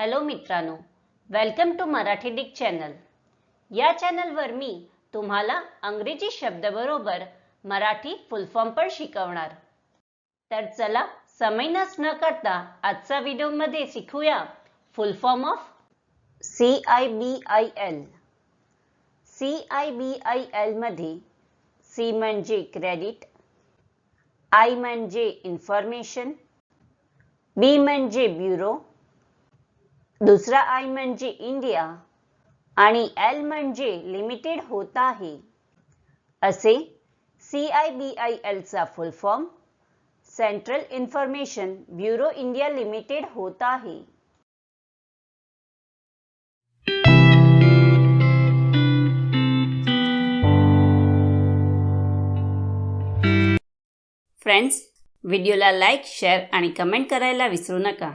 Hello मित्रांनो welcome to Marathi डिक channel. या चॅनलवर मी तुम्हाला अंग्रेजी शब्दाबरोबर मराठी फुल फॉर्म पण शिकवणार. तर चला समय नस न करता आजचा व्हिडिओमध्ये शिकूया full form of C I B I L C I B I एलमध्ये सी म्हणजे क्रेडिट आय म्हणजे इन्फॉर्मेशन बी म्हणजे ब्युरो दुसरा आय म्हणजे इंडिया आणि एल म्हणजे लिमिटेड होत आहे. असे C I B I एलचा full form central information bureau India limited होत आहे. फ्रेंड्स व्हिडिओला लाईक शेअर आणि कमेंट करायला विसरू नका.